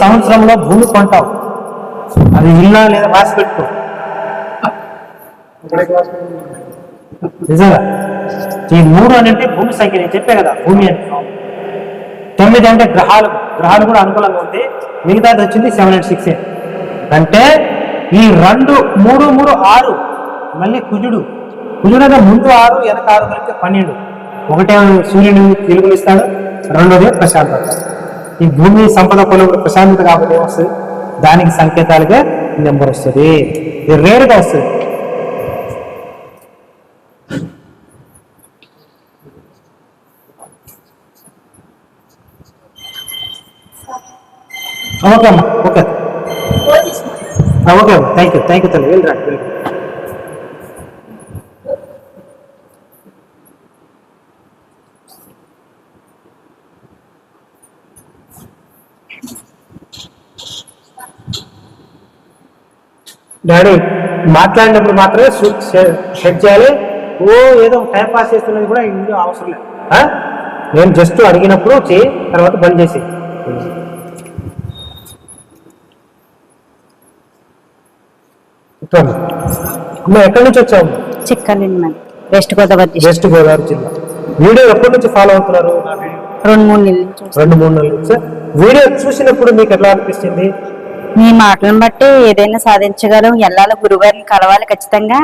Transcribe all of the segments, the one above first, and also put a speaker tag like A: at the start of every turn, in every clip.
A: సంవత్సరంలో భూమి కొంటావు. అది ఇల్లా లేదా రాసి పెట్టుకో. నిజంగా. ఈ మూడు అని అంటే భూమి సంఖ్య నేను చెప్పే కదా భూమి అని తొమ్మిది అంటే గ్రహాలు. గ్రహాలు కూడా అనుకూలంగా ఉంది మిగతాది వచ్చింది సెవెన్ ఎయిట్ సిక్స్ అంటే ఈ రెండు మూడు మూడు ఆరు మళ్ళీ కుజుడు. కుజుడు అంటే ముందు ఆరు వెనక ఆరు కలిపితే పన్నెండు. ఒకటే సూర్యుడు వెలుగునిస్తాడు రెండోది ప్రశాంతత. ఈ భూమి సంపద కొలువు ప్రశాంతత కాబట్టి ఏమొస్తుంది దానికి సంకేతాలుగా నెంబర్ వస్తుంది. ఇది రేరుగా వస్తుంది. ఓకే అమ్మా ఓకే. ఆ, ఓకే అమ్మా. థ్యాంక్ యూ థ్యాంక్ యూ తల్లి. వెళ్ళరా వెళ్ళి డాడీ మాట్లాడినప్పుడు మాత్రమే సెట్ చేయాలి. ఓ ఏదో టైం పాస్ చేస్తున్నది కూడా ఇందులో అవసరం లేదు? నేను జస్ట్ అడిగినప్పుడు చేయి తర్వాత బంద్ చేసి ఎక్కడి నుంచి వచ్చావు?
B: చిక్కలేని మరి వెస్ట్ గోదావరి
A: వెస్ట్ గోదావరి జిల్లా. వీడియో ఎప్పటి నుంచి ఫాలో అవుతున్నారు?
B: రెండు మూడు నెలల.
A: రెండు మూడు నెలల వీడియో చూసినప్పుడు మీకు ఎట్లా అనిపిస్తుంది?
B: మీ మాటలను బట్టి ఏదైనా సాధించగలం. వెళ్ళాలి గురుగారిని కలవాలి ఖచ్చితంగా.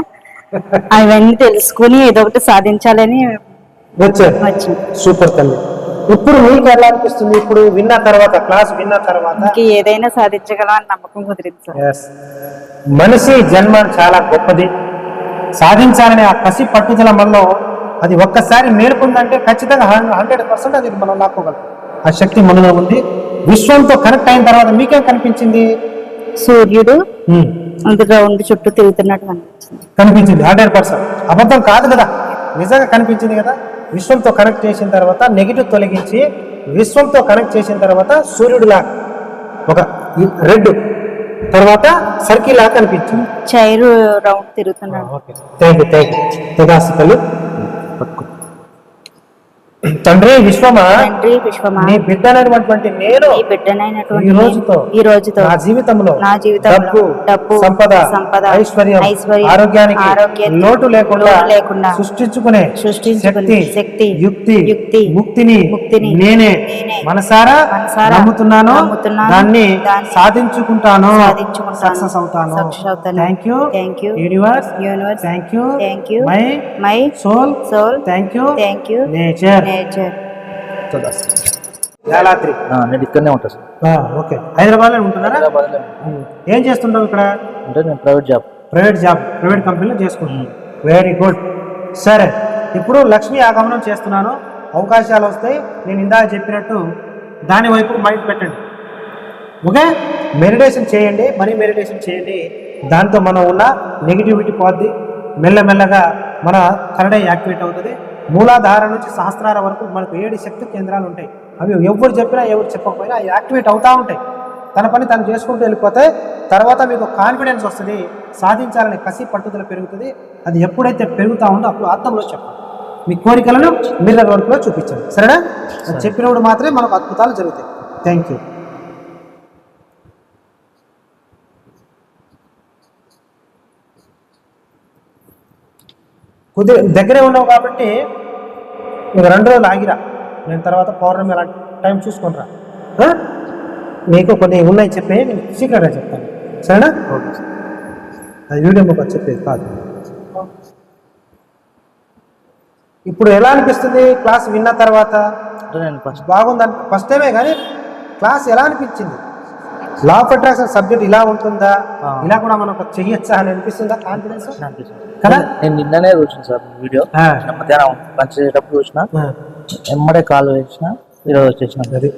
B: అవన్నీ తెలుసుకుని ఏదో ఒకటి సాధించాలని వచ్చింది.
A: సూపర్ తల్లి. ఇప్పుడు మీకు ఎలా అనిపిస్తుంది? ఇప్పుడు విన్న తర్వాత క్లాస్ విన్న తర్వాత.
B: ఏదైనా సాధించగలం అని నమ్మకం కుదిరింది.
A: మనిషి జన్మ చాలా గొప్పది. సాధించాలనే ఆ కసి పట్టుదల మనలో అది ఒక్కసారి మేలుకుందంటే ఖచ్చితంగా హండ్రెడ్ పర్సెంట్ అది మనం లాక్కోగలం. ఆ శక్తి మనలో ఉంది. విశ్వంతో కనెక్ట్ అయిన తర్వాత మీకేం కనిపించింది?
B: సూర్యుడు రౌండ్ చుట్టూ తిరుగుతున్నట్టు అనిపించింది.
A: కనిపించింది హండ్రెడ్ పర్సెంట్ అబద్ధం కాదు కదా. నిజంగా కనిపించింది కదా. విశ్వంతో కనెక్ట్ చేసిన తర్వాత నెగిటివ్ తొలగించి విశ్వంతో కనెక్ట్ చేసిన తర్వాత సూర్యుడిలా ఒక రెడ్ తర్వాత సర్కిల్ లాగా కనిపించింది.
B: చైరు రౌండ్ తిరుగుతున్నాడు.
A: Okay. Thank you thank you తదాస్తు తల్లి తండ్రి విశ్వమా
B: తండ్రి విశ్వమా?
A: నీ బిడ్డ అనేటువంటి నేను
B: ఈ బిడ్డనైనటువంటి
A: ఈ రోజుతో
B: ఈ రోజుతో
A: నా జీవితంలో
B: నా జీవితంలో
A: డబ్బు
B: డబ్బు,
A: సంపద
B: సంపద,
A: ఐశ్వర్యం
B: ఐశ్వర్యం,
A: ఆరోగ్యానికి
B: ఆరోగ్యానికి
A: లోటు లేకుండా
B: లేకుండా
A: సృష్టించుకునే
B: సృష్టించుకునే
A: శక్తి యుక్తి
B: యుక్తి,
A: ముక్తిని
B: ముక్తిని
A: నేనే
B: నేనే
A: మనసారా
B: మనసారా
A: నమ్ముతున్నాను
B: నమ్ముతున్నాను,
A: దాన్ని సాధించుకుంటాను
B: సాధించుకుంటాను,
A: సక్సెస్ అవుతాను.
B: success అవుతాను.
A: Thank you
B: Thank you.
A: Universe
B: universe
A: thank you
B: thank you
A: my
B: my
A: soul
B: soul
A: thank you
B: thank you
A: nature
B: nature
A: Yaladri
C: ఆ, నేను ఇక్కడనే ఉంటాను సార్.
A: ఓకే. హైదరాబాద్లో ఉంటున్నారా
C: హైదరాబాద్లో.
A: ఏం చేస్తుంటావు ఇక్కడ?
C: అంటే నేను private job.
A: Private job private కంపెనీలో చేసుకుంటున్నాను వెరీ గుడ్. సరే ఇప్పుడు లక్ష్మీ ఆగమనం చేస్తున్నాను. అవకాశాలు వస్తాయి. నేను ఇందాక చెప్పినట్టు దాని వైపు మైండ్ పెట్టండి. ఓకే? మెడిటేషన్ చేయండి. మనీ మెడిటేషన్ చేయండి. దాంతో మనం ఉన్న నెగిటివిటీ పోద్ది. మెల్లమెల్లగా మన థర్డ్ ఐ యాక్టివేట్ అవుతుంది. మూలాధార నుంచి సహస్రాల వరకు మనకు ఏడు శక్తి కేంద్రాలు ఉంటాయి. అవి ఎవరు చెప్పినా ఎవరు చెప్పకపోయినా అవి యాక్టివేట్ అవుతూ ఉంటాయి. తన పని తను చేసుకుంటూ వెళ్ళిపోతే తర్వాత మీకు కాన్ఫిడెన్స్ వస్తుంది సాధించాలనే కసి పట్టుదల పెరుగుతుంది. అది ఎప్పుడైతే పెరుగుతూ ఉందో అప్పుడు అర్థంలో చెప్పాలి. మీ కోరికలను మిర్రర్ వర్క్లో చూపించండి సరేనా? చెప్పినప్పుడు మాత్రమే మనకు అద్భుతాలు జరుగుతాయి. థ్యాంక్ యూ కుదిరి దగ్గరే ఉన్నావు కాబట్టి నువ్వు రెండు రోజులు ఆగిరా. నేను తర్వాత పౌర్ణమి అలా టైం ఆ? నీకు కొన్ని ఉన్నాయి చెప్పే నేను సీక్రెట్గా చెప్తాను. సరేనా?
C: ఓకే
A: అది వీడియో మొక్క చెప్పేది కాదు. ఇప్పుడు ఎలా అనిపిస్తుంది? క్లాస్ విన్న తర్వాత?
C: అంటే నేను ఫస్ట్
A: బాగుందని ఫస్ట్ టైమే కానీ క్లాస్ ఎలా అనిపించింది? లా ఆఫ్ అట్రాక్షన్ సబ్జెక్ట్ ఇలా ఉంటుందా. ఇలా కూడా మనం చెయ్యొచ్చా అని అనిపిస్తుందా? కాన్ఫిడెన్స్ కదా?
C: నేను నిన్ననే చూసిన సార్ వీడియో. మధ్యాహ్నం లంచ్ చేసేటప్పుడు చూసిన. ఎమ్మడే కాల్ వేసిన ఈరోజు వచ్చేసిన.
A: అది.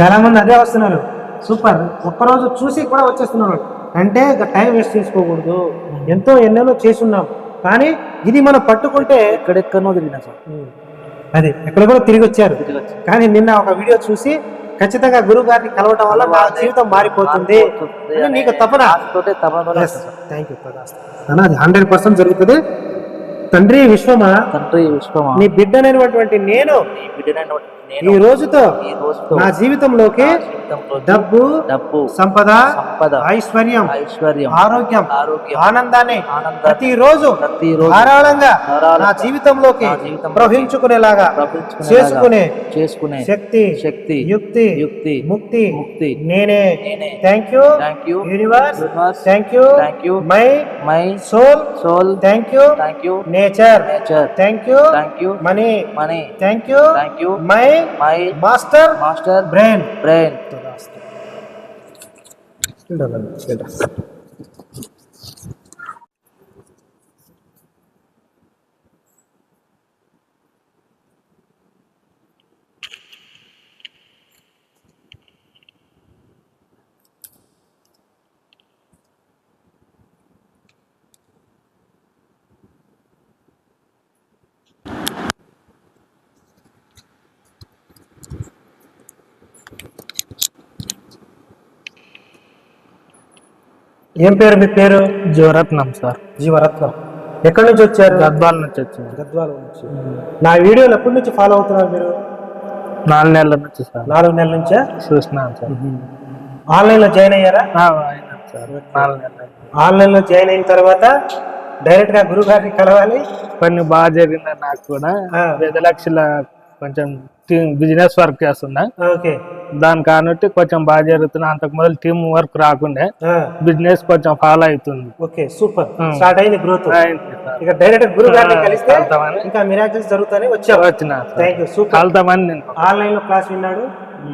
A: చాలా మంది అదే వస్తున్నారు. సూపర్. ఒక్కరోజు చూసి కూడా వచ్చేస్తున్నారు. అంటే ఇక టైం వేస్ట్ చేసుకోకూడదు. ఎంతో ఎన్నెన్నో చేసి ఉన్నాం కానీ ఇది మనం పట్టుకుంటే
C: ఎక్కడెక్కడనో తిరిగినా సార్.
A: అది. ఎక్కడ కూడా తిరిగి వచ్చారు. కానీ నిన్న ఒక వీడియో చూసి ఖచ్చితంగా గురువు గారిని కలవటం వల్ల నా జీవితం మారిపోతుంది. నీకు తపన. థ్యాంక్ యూ అది హండ్రెడ్ పర్సెంట్ జరుగుతుంది. తండ్రి విశ్వమా?
C: తండ్రి విశ్వమా?
A: నీ బిడ్డనైనటువంటి నేను
C: నీ బిడ్డనైనటువంటి నేను
A: ఈ రోజుతో నా జీవితంలోకి డబ్బు
C: డబ్బు
A: సంపద
C: సంపద
A: ఐశ్వర్యం
C: ఐశ్వర్యం
A: ఆరోగ్యం
C: ఆరోగ్యం
A: ఆనందాన్ని
C: ఆనందాన్ని
A: ప్రతిరోజు
C: ప్రతిరోజు
A: ధారాళంగా
C: ధారాళంగా
A: నా జీవితంలోకి ప్రవహించుకునేలాగా చేసుకునే
C: చేసుకునే
A: శక్తి
C: శక్తి
A: యుక్తి
C: యుక్తి
A: ముక్తి
C: ముక్తి
A: నేనే
C: నేనే.
A: Thank you
C: thank you
A: universe thank you
C: thank you
A: my
C: my
A: soul
C: soul
A: thank you
C: thank you
A: nature
C: nature
A: thank you
C: thank you
A: money
C: money
A: thank you
C: thank you
A: my
C: my
A: master
C: master
A: brain
C: brain এটা
A: ఏం పేరు మీ పేరు?
C: Jeevaratnam sir.
A: Jeevaratnam. ఎక్కడి నుంచి వచ్చారు?
C: గద్వాల నుంచి వచ్చింది
A: గద్వాల నుంచి. నా వీడియోలు ఎప్పటి నుంచి ఫాలో అవుతున్నారు మీరు?
C: నాలుగు నెలల నుంచి సార్.
A: నాలుగు నెలల నుంచా?
C: చూసినాను సార్.
A: ఆన్లైన్లో జాయిన్ అయ్యారా?
C: సార్. నాలుగు నెలలు
A: ఆన్లైన్లో జాయిన్ అయిన తర్వాత డైరెక్ట్గా గురువు గారిని కలవాలి?
C: కొన్ని బాగా జరిగింది నాకు కూడా. ఐదు లక్షల కొంచెం బిజినెస్ వర్క్ చేస్తున్నా.
A: ఓకే.
C: దాని కాబట్టి కొంచెం బాగా జరుగుతుంది అంతకు మొదలు టీం వర్క్ రాకుండే బిజినెస్ కొంచెం ఫాలో అవుతుంది.
A: Okay super. స్టార్ట్ అయింది గ్రోత్. ఇక డైరెక్ట్ గురువు గారిని కలిస్తే. ఇంకా మిరాకిల్స్ జరుగుతానే వచ్చావు
C: వచ్చిన
A: థ్యాంక్ యూ సూపర్
C: కలుతామని నేను.
A: ఆన్లైన్లో క్లాస్ విన్నాడు.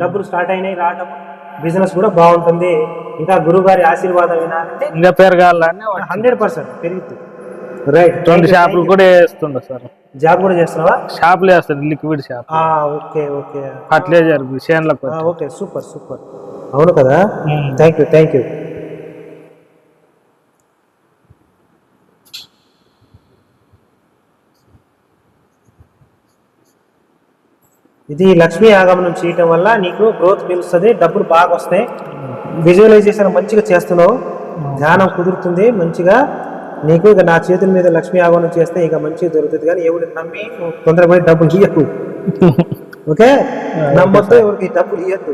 A: డబ్బులు స్టార్ట్ అయినాయి రావటం. బిజినెస్ కూడా బాగుంటుంది. ఇంకా గురువు గారి ఆశీర్వాదం వినాలంటే
C: ఇంకా పెరగాలని
A: హండ్రెడ్ పర్సెంట్ పెరుగుతుంది. రైట్
C: రెండు షాపులు కూడా వేస్తుండ సార్.
A: జాబ్ కూడా చేస్తున్నావా?
C: షాపులు వేస్తారు liquid shop
A: okay okay.
C: Fertilizer చేనులకు
A: okay super super. అవును కదా. థ్యాంక్ యూ థ్యాంక్ యూ ఇది లక్ష్మీ ఆగమనం చేయటం వల్ల నీకు గ్రోత్ పెరుగుతుంది డబ్బులు బాగా వస్తాయి. విజువలైజేషన్ మంచిగా చేస్తున్నావు. ధ్యానం కుదురుతుంది మంచిగా. నీకు ఇక నా చేతుల మీద లక్ష్మీ ఆగమనం చేస్తే ఇక మంచిగా దొరుకుతుంది కానీ ఎవరికి నమ్మి తొందరపడి డబ్బులు ఇయ్యకు. ఓకే? నమ్మొద్దు ఎవరికి డబ్బులు ఇయ్యద్దు.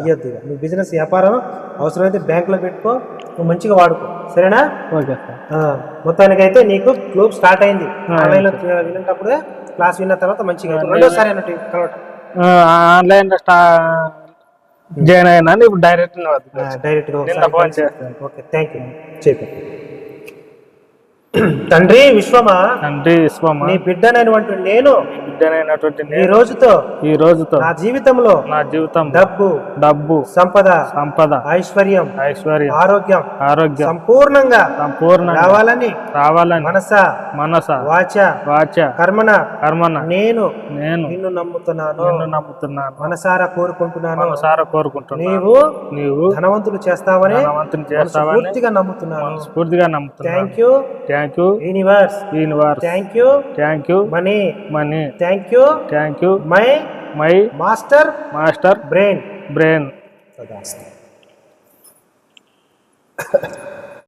A: ఇయ్యద్దు. ఇక. నీ బిజినెస్ వ్యాపారం అవసరమైతే బ్యాంకులో పెట్టుకో నువ్వు మంచిగా వాడుకో. సరేనా?
C: ఓకే
A: మొత్తానికైతే నీకు క్లూబ్ స్టార్ట్ అయింది. ఆన్లైన్లో వినేటప్పుడే క్లాస్ విన్న తర్వాత మంచిగా. రెండోసారి అన్నట్టు కలవటం.
C: ఆన్లైన్ జాయిన్ అయినా ఇప్పుడు డైరెక్ట్
A: డైరెక్ట్గా
C: నిన్న
A: ఒకసారి
C: ఫోన్ చేస్తాను.
A: ఓకే థ్యాంక్ యూ చెప్పు. తండ్రి విశ్వమా?
C: తండ్రి విశ్వమ?
A: నీ బిడ్డనైనటువంటి నేను
C: బిడ్డనైనటువంటి
A: ఈ రోజుతో
C: ఈ రోజుతో
A: నా జీవితంలో
C: నా జీవితం
A: డబ్బు
C: డబ్బు
A: సంపద
C: సంపద
A: ఐశ్వర్యం
C: ఐశ్వర్యం
A: ఆరోగ్యం
C: ఆరోగ్యం
A: సంపూర్ణంగా
C: సంపూర్ణ
A: రావాలని
C: రావాలని
A: మనస
C: మనస
A: వాచ
C: వాచ
A: కర్మన
C: కర్మన
A: నేను
C: నేను
A: నిన్ను నమ్ముతున్నాను.
C: నిన్ను నమ్ముతున్నాను.
A: మనసారా కోరుకుంటున్నాను.
C: మనసారా కోరుకుంటున్నాను.
A: నీవు
C: నీవు
A: ధనవంతులు చేస్తావని
C: ధనవంతుని చేస్తావని
A: పూర్తిగా నమ్ముతున్నాను.
C: స్ఫూర్తిగా నమ్ముతున్నాను.
A: Thank you
C: thank you
A: universe
C: universe
A: thank you
C: thank you
A: money
C: money
A: thank you
C: thank you
A: my
C: my
A: master
C: master
A: brain
C: brain